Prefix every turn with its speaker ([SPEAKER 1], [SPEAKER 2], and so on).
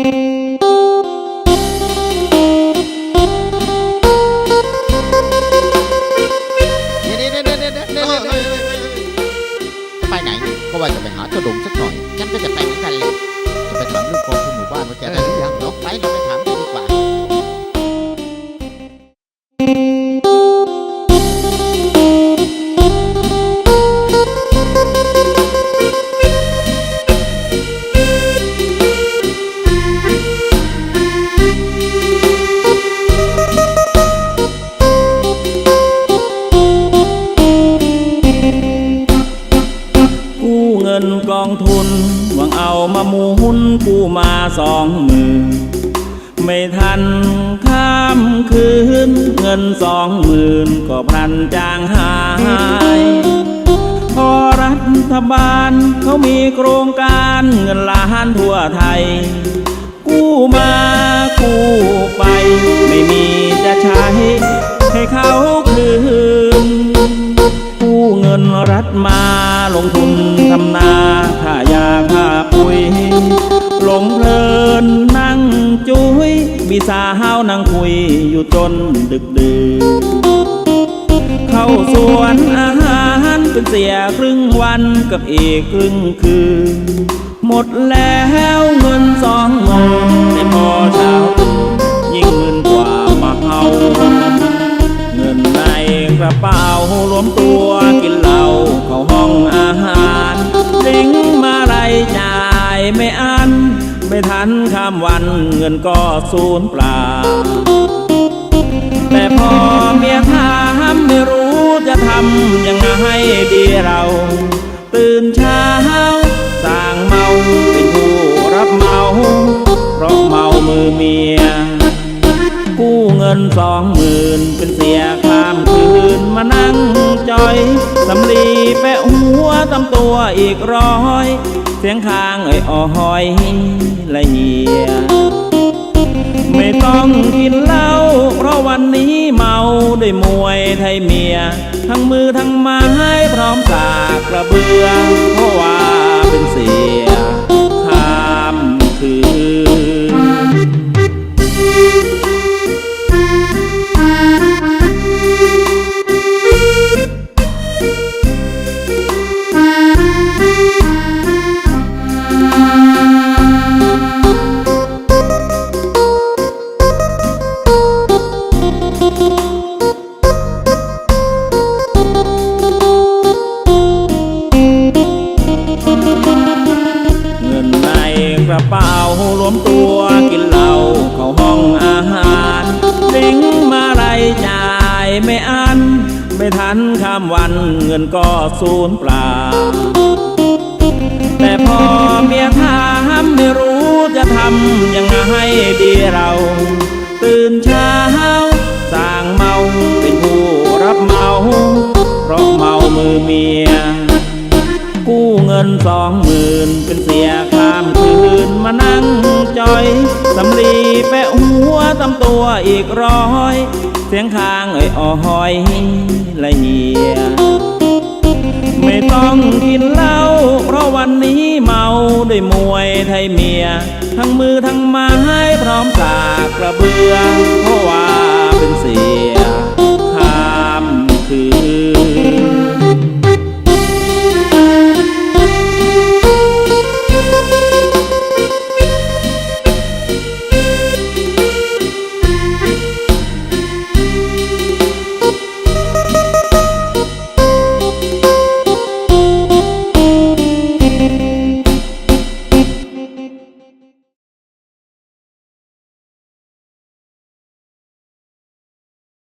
[SPEAKER 1] ไปไหนก็ว่าจะไปหาเจ้าดงสักหน่อย งินกอง
[SPEAKER 2] ทุนหวังเอามาหมุนกู้มาสองหมื่นไม่ทันข้ามคืน เงินสองหมื่นก็พลันจางหายพอรัฐบาลเขามีโครงการเงินล้านทั่วไทย กู้มากู้ไปไม่ ยมีสาวนั่งคุยอยู่จนดึกดื่นเข้าสวนอาหารเป็นเสียครึ่งวันกับอีกครึ่งคืน หมดแล้วเงินสองหมื่นไม่พอเช้ายิ่งเงินกว่ามาเฮาเงินในกระเป๋ารวมตัวกินเหล้าเข้าห้องอาหารลิงมาไรจ่ายไม่อันไม่ ทันข้ามวันเงินก็สูญเปล่า แต่พอเมียถามไม่รู้จะทำยังไงดีเรา ตื่นเช้าสร้างเมาเป็นผู้รับเมา เพราะเมามือเมีย กู้เงินสองหมื่นเป็นเสียข้ามคืนมานั่งจอยสำลีแปะหัวตำตัวอีกร้อย เสียงค้างเอ่ยอ่อยละเหียไม่ต้องกินเหล้าเพราะวันนี้เมาด้วยมวยไทยเมีย ทั้งมือทั้งไม้พร้อมสากกระเบือ กระเป๋ารวมตัวกินเหล้าเข้าห้องอาหารลิงมาไรจ่ายไม่อัน ไม่ทันข้ามวันเงินก็สูญเปล่า แต่พอเมียถามไม่รู้จะทำยังไงดีเรา ตื่นเช้าสร้างเมาเป็นผู้รับเมา เพราะเมามือเมีย นสองหมื่นเป็นเสียข้ามคืนมานั่งจอยสำลีแปะหัวตำตัวอีกร้อย เสียงข้างเอ่ยอ่อยละเหียไม่ต้องกินเหล้าเพราะวันนี้เมาด้วยมวยไทยเมีย ทั้งมือทั้งไม้พร้อมสากกระเบือ